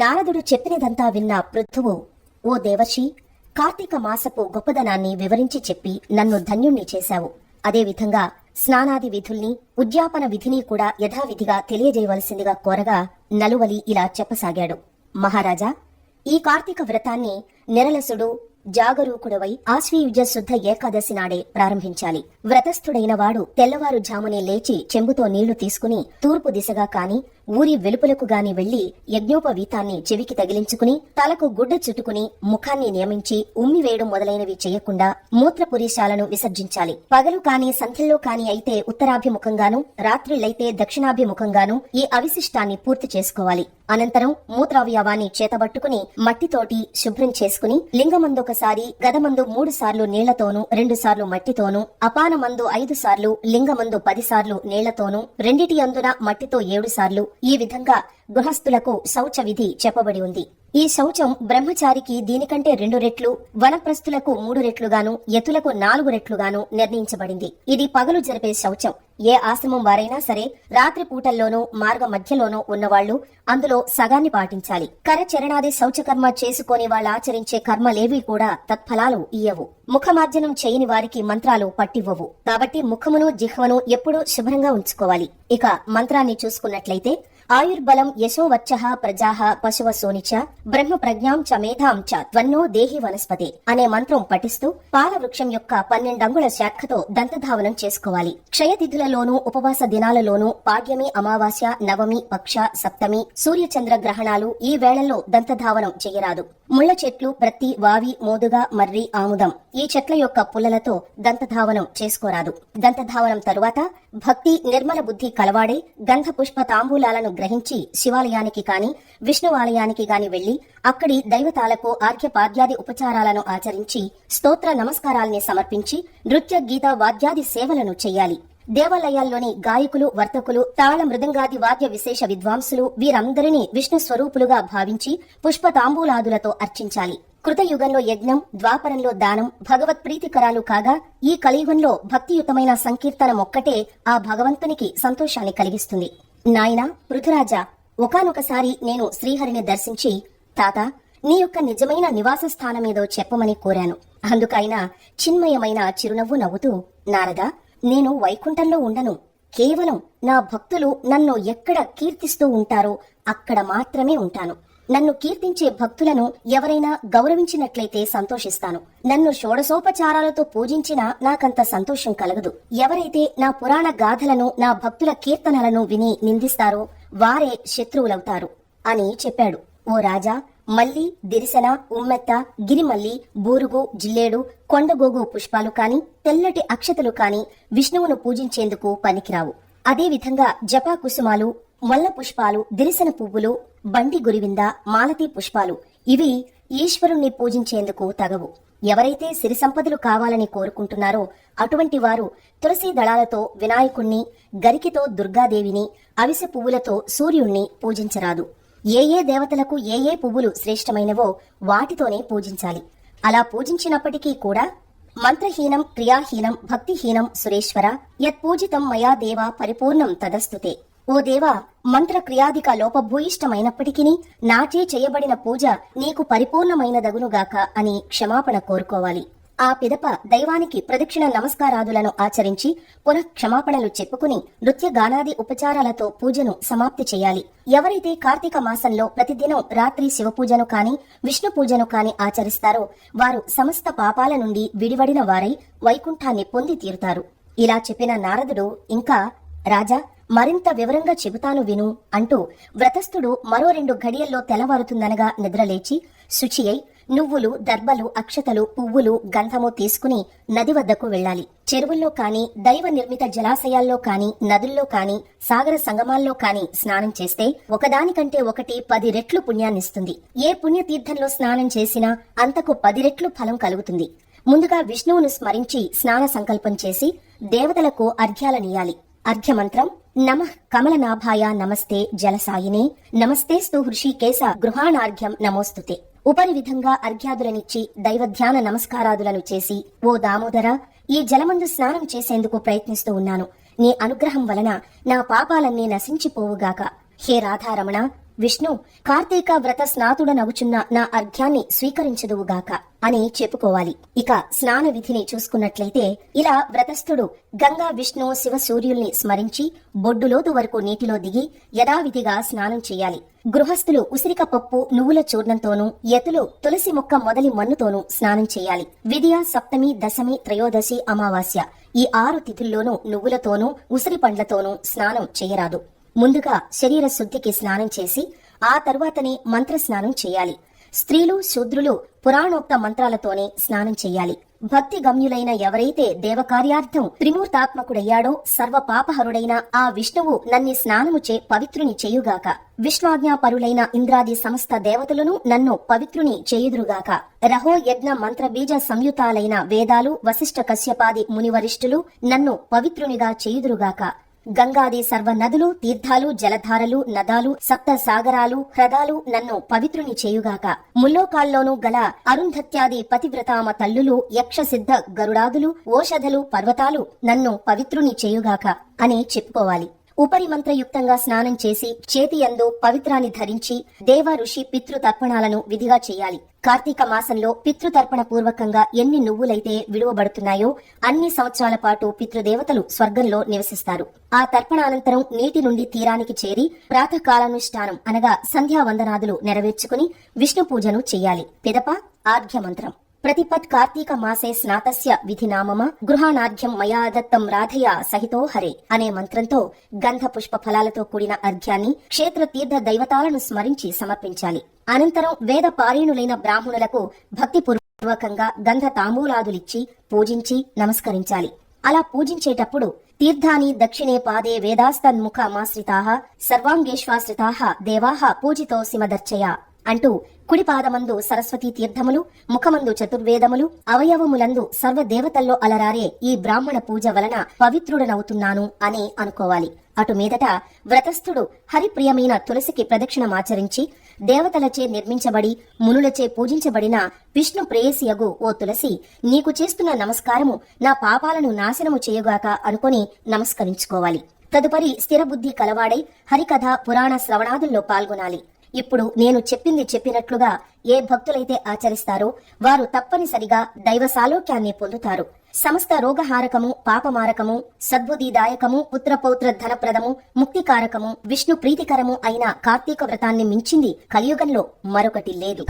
నారదుడు చెప్పినదంతా విన్న పృథువు ఓ దేవర్షి కార్తీక మాసపు గొప్పదనాన్ని వివరించి చెప్పి నన్ను ధన్యుణ్ణి చేశావు. అదేవిధంగా స్నానాది విధుల్ని ఉద్యాపన విధిని కూడా యథావిధిగా తెలియజేయవలసిందిగా కోరగా నలువలి ఇలా చెప్పసాగాడు. మహారాజా ఈ కార్తీక వ్రతాన్ని నిరలసుడు జాగరూకుడవై ఆశ్వీయుజ శుద్ధ ఏకాదశి నాడే ప్రారంభించాలి. వ్రతస్థుడైన వాడు తెల్లవారుజామునే లేచి చెంబుతో నీళ్ళు తీసుకుని తూర్పు దిశగా కాని ఊరి వెలుపలకు గాని వెళ్ళి యజ్ఞోపవీతాన్ని చెవికి తగిలించుకుని తలకు గుడ్డ చుట్టుకుని ముఖాన్ని నియమించి ఉమ్మి వేయడం మొదలైనవి చేయకుండా మూత్రపురీశాలను విసర్జించాలి. పగలు కాని సంధ్యల్లో కాని అయితే ఉత్తరాభిముఖంగాను రాత్రిళ్ళైతే దక్షిణాభిముఖంగాను ఈ అవిశిష్టాన్ని పూర్తి చేసుకోవాలి. అనంతరం మూత్రావయవాన్ని చేతబట్టుకుని మట్టితోటి శుభ్రం చేసుకుని లింగమందొకసారి గదమందు మూడు సార్లు నీళ్ళతోనూ రెండు సార్లు మట్టితోనూ అపానమందు ఐదు సార్లు లింగమందు పది సార్లు నీళ్ళతోనూ రెండిటి అందున మట్టితో ఏడు సార్లు. ఈ విధంగా గృహస్థులకు శౌచ విధి చెప్పబడి ఉంది. ఈ శౌచం బ్రహ్మచారికి దీనికంటే రెండు రెట్లు వనప్రస్థులకు మూడు రెట్లుగాను యతులకు నాలుగు రెట్లుగాను నిర్ణయించబడింది. ఇది పగలు జరిపే శౌచం. ఏ ఆశ్రమం వారైనా సరే రాత్రి పూటల్లోనూ మార్గ మధ్యలోనూ ఉన్నవాళ్ళు అందులో సగాన్ని పాటించాలి. కరచరణాది శౌచకర్మ చేసుకొని వాళ్ళు ఆచరించే కర్మలేవీ కూడా తత్ఫలాలు ఇయ్యవు. ముఖమార్జనం చేయని వారికి మంత్రాలు పట్టివ్వవు. కాబట్టి ముఖమును జిహ్వను ఎప్పుడూ శుభ్రంగా ఉంచుకోవాలి. ఇక మంత్రాన్ని చూసుకున్నట్లయితే ఆయుర్బలం యశోవచ్చ ప్రజా పశువ సోనిచ బ్రహ్మ ప్రజ్ఞాం చ మేధాం చ త్వన్నో దేహి వనస్పతి అనే మంత్రం పఠిస్తూ పాల వృక్షం యొక్క పన్నెండంగుళ శాఖతో దంతధావనం చేసుకోవాలి. క్షయతిథులలోనూ ఉపవాస దినాలలోనూ పాడ్యమి అమావాస్య నవమి పక్ష సప్తమి సూర్యచంద్ర గ్రహణాలు ఈ వేళల్లో దంతధావనం చేయరాదు. ముళ్ళ చెట్లు ప్రతి వావి మోదుగా మర్రి ఆముదం ఈ చెట్ల యొక్క పుల్లలతో దంతధావనం చేసుకోరాదు. దంతధావనం తరువాత భక్తి నిర్మల బుద్ధి కలవాడే గంధ పుష్ప తాంబూలాలను గ్రహించి శివాలయానికి కాని విష్ణువాలయానికి గాని వెళ్ళి అక్కడి దైవతాలకు ఆర్ఘ్యపాద్యాది ఉపచారాలను ఆచరించి స్తోత్ర నమస్కారాల్ని సమర్పించి నృత్య గీత వాద్యాది సేవలను చెయ్యాలి దేవాలయాల్లోని గాయకులు వర్తకులు తాళ మృదంగాది వాద్య విశేష విద్వాంసులు వీరందరినీ విష్ణు స్వరూపులుగా భావించి పుష్పతాంబూలాదులతో అర్చించాలి. కృతయుగంలో యజ్ఞం ద్వాపరంలో దానం భగవత్ ప్రీతికరాలు కాగా ఈ కలియుగంలో భక్తియుతమైన సంకీర్తనం ఒక్కటే ఆ భగవంతునికి సంతోషాన్ని కలిగిస్తుంది. నాయనా పృథురాజా ఒకానొకసారి నేను శ్రీహరిని దర్శించి తాత నీ యొక్క నిజమైన నివాస స్థానమేదో చెప్పమని కోరాను. అందుకైనా చిన్మయమైన చిరునవ్వు నవ్వుతూ నారదా నేను వైకుంఠంలో ఉండను. కేవలం నా భక్తులు నన్ను ఎక్కడ కీర్తిస్తూ ఉంటారో అక్కడ మాత్రమే ఉంటాను. నన్ను కీర్తించే భక్తులను ఎవరైనా గౌరవించినట్లయితే సంతోషిస్తాను. నన్ను షోడసోపచారాలతో పూజించినా నాకంత సంతోషం కలగదు. ఎవరైతే నా పురాణ గాథలను నా భక్తుల కీర్తనలను విని నిందిస్తారో వారే శత్రువులవుతారు అని చెప్పాడు. ఓ రాజా మల్లి దిరిసెన ఉమ్మెత్త గిరిమల్లి బూరుగు జిల్లేడు కొండగోగు పుష్పాలు కాని తెల్లటి అక్షతలు కాని విష్ణువును పూజించేందుకు పనికిరావు. అదేవిధంగా జపా కుసుమాలు మల్ల పుష్పాలు దిరిసెన పువ్వులు బండి గురివింద మాలతీ పుష్పాలు ఇవి ఈశ్వరుణ్ణి పూజించేందుకు తగవు. ఎవరైతే సిరి సంపదలు కావాలని కోరుకుంటున్నారో అటువంటి వారు తులసి దళాలతో వినాయకుణ్ణి గరికితో దుర్గాదేవిని అవిసె పువ్వులతో సూర్యుణ్ణి పూజించరాదు. ఏ ఏ దేవతలకు ఏ ఏ పువ్వులు శ్రేష్టమైనవో వాటితోనే పూజించాలి. అలా పూజించినప్పటికీ కూడా మంత్రహీనం క్రియాహీనం భక్తిహీనం సురేశ్వర యత్పూజితం మయా దేవ పరిపూర్ణం తదస్తుతే. ఓ దేవా మంత్ర క్రియాధిక లోపభూయిష్టమైనప్పటికీ నాచే చేయబడిన పూజ నీకు పరిపూర్ణమైనదగునుగాక అని క్షమాపణ కోరుకోవాలి. ఆ పిదప దైవానికి ప్రదక్షిణ నమస్కారాదులను ఆచరించి పునః క్షమాపణలు చెప్పుకుని నృత్య గానాది ఉపచారాలతో పూజను సమాప్తి చేయాలి. ఎవరైతే కార్తీక మాసంలో ప్రతిదినం రాత్రి శివపూజను కాని విష్ణు పూజను కాని ఆచరిస్తారో వారు సమస్త పాపాల నుండి విడివడిన వారై వైకుంఠాన్ని పొంది తీరుతారు. ఇలా చెప్పిన నారదుడు ఇంకా రాజా మరింత వివరంగా చెబుతాను విను అంటూ వ్రతస్థుడు మరో రెండు ఘడియల్లో తెల్లవారుతుందనగా నిద్రలేచి శుచి అయి నువ్వులు దర్బలు అక్షతలు పువ్వులు గంధము తీసుకుని నది వద్దకు వెళ్ళాలి. చెరువుల్లో కాని దైవ నిర్మిత జలాశయాల్లో కాని నదుల్లో కాని సాగర సంగమాల్లో కాని స్నానం చేస్తే ఒకదానికంటే ఒకటి పది రెట్లు పుణ్యాన్నిస్తుంది. ఏ పుణ్యతీర్థంలో స్నానం చేసినా అంతకు పది రెట్లు ఫలం కలుగుతుంది. ముందుగా విష్ణువును స్మరించి స్నాన సంకల్పం చేసి దేవతలకు అర్ఘ్యాలనియాలి అర్ఘ్యమంత్రం నమ కమలనాభాయ నమస్తే జలసాయినే నమస్తేస్తు హృషికేశ గృహాణార్ఘ్యం నమోస్తుతే. ఉపరి విధంగా అర్ఘ్యాదులనిచ్చి దైవధ్యాన నమస్కారాదులను చేసి ఓ దామోదర ఈ జలమందు స్నానం చేసేందుకు ప్రయత్నిస్తూ ఉన్నాను. నీ అనుగ్రహం వలన నా పాపాలన్నీ నశించిపోవుగాక. హే రాధారమణ విష్ణు కార్తీక వ్రత స్నాతుడనగుచున్న నా అర్ఘ్యాన్ని స్వీకరించదువుగాక. అని చెప్పుకోవాలి. ఇక స్నాన విధిని చూసుకున్నట్లయితే ఇలా వ్రతస్థుడు గంగా విష్ణు శివ సూర్యుల్ని స్మరించి బొడ్డులోతు వరకు నీటిలో దిగి యథావిధిగా స్నానం చేయాలి. గృహస్థులు ఉసిరిక పప్పు నువ్వుల చూర్ణంతోనూ యతులు తులసి మొక్క మొదలి మన్నుతోనూ స్నానం చేయాలి. విద్య సప్తమి దశమి త్రయోదశి అమావాస్య ఈ ఆరు తిథుల్లోనూ నువ్వులతోనూ ఉసిరి పండ్లతోనూ స్నానం చేయరాదు. ముందుగా శరీర శుద్ధికి స్నానం చేసి ఆ తర్వాతనే మంత్ర స్నానం చేయాలి. స్త్రీలు శూద్రులు పురాణోక్త మంత్రాలతోనే స్నానం చెయ్యాలి భక్తి గమ్యులైన ఎవరైతే దేవకార్యార్థం త్రిమూర్తాత్మకుడయ్యాడో సర్వ పాపహరుడైన ఆ విష్ణువు నన్ని స్నానముచే పవిత్రుని చేయుగాక. విశ్వాజ్ఞాపరులైన ఇంద్రాది సమస్త దేవతలను నన్ను పవిత్రుని చేయుదురుగాక. రహో యజ్ఞ మంత్రబీజ సంయుతాలైన వేదాలు వశిష్ఠ కశ్యపాది మునివరిష్ఠులు నన్ను పవిత్రునిగా చేయుదురుగాక. గంగాది సర్వ నదులు తీర్థాలు జలధారలు నదాలు సప్త సాగరాలు హ్రదాలు నన్ను పవిత్రుని చేయుగాక. ముల్లోకాల్లోనూ గల అరుంధత్యాది పతివ్రతామ తల్లులు యక్షసిద్ధ గరుడాదులు ఓషధలు పర్వతాలు నన్ను పవిత్రుని చేయుగాక అని చెప్పుకోవాలి. ఉపరిమంత్రయుక్తంగా స్నానం చేసి చేతి యందు పవిత్రాన్ని ధరించి దేవ ఋషి పితృతర్పణాలను విధిగా చేయాలి. కార్తీక మాసంలో పితృతర్పణ పూర్వకంగా ఎన్ని నువ్వులైతే విడువబడుతున్నాయో అన్ని సంవత్సరాల పాటు పితృదేవతలు స్వర్గంలో నివసిస్తారు. ఆ తర్పణానంతరం నీటి నుండి తీరానికి చేరి ప్రాతకాలానుష్ఠానం అనగా సంధ్యావందనాదులు నెరవేర్చుకుని విష్ణు పూజను చెయ్యాలి పిదప ఆర్ఘ్యమంత్రం. మంత్రం ప్రతిపత్ కార్తీక మాసే స్నాతస్య విధినామమ గృహాణార్ఘ్యం మయా దత్తం రాధయ సహితో హరే అనే మంత్రంతో గంధ పుష్ప ఫలాలతో కూడిన అర్ఘ్యాన్ని క్షేత్ర తీర్థ దైవతాలను స్మరించి సమర్పించాలి. అనంతరం వేద పారీణులైన బ్రాహ్మణులకు భక్తిపూర్వకంగా గంధ తాంబూలాదులిచ్చి పూజించి నమస్కరించాలి. అలా పూజించేటప్పుడు తీర్థాని దక్షిణే పాదే వేదాస్తన్ముఖ మాశ్రితాః దేవాహ పూజితో సిమదర్చయ అంటూ కుడిపాదమందు సరస్వతీ తీర్థములు ముఖమందు చతుర్వేదములు అవయవములందు సర్వ దేవతల్లో అలరారే ఈ బ్రాహ్మణ పూజ వలన పవిత్రుడనవుతున్నాను అని అనుకోవాలి. అటు మీదట వ్రతస్థుడు హరిప్రియమైన తులసికి ప్రదక్షిణమాచరించి దేవతలచే నిర్మించబడి మునులచే పూజించబడిన విష్ణు ప్రేయసియగు ఓ తులసి నీకు చేస్తున్న నమస్కారము నా పాపాలను నాశనము చేయుగాక అనుకొని నమస్కరించుకోవాలి. తదుపరి స్థిరబుద్ధి కలవాడై హరికథ పురాణ శ్రవణాదుల్లో పాల్గొనాలి. ఇప్పుడు నేను చెప్పింది చెప్పినట్లుగా ఏ భక్తులైతే ఆచరిస్తారో వారు తప్పనిసరిగా దైవ సాలోక్యాన్ని పొందుతారు. సమస్త రోగహారకము పాపమారకము సద్బుద్ధిదాయకము పుత్రపౌత్ర ధనప్రదము ముక్తికారకము విష్ణు ప్రీతికరము అయిన కార్తీక వ్రతాన్ని మించింది కలియుగంలో మరొకటి లేదు.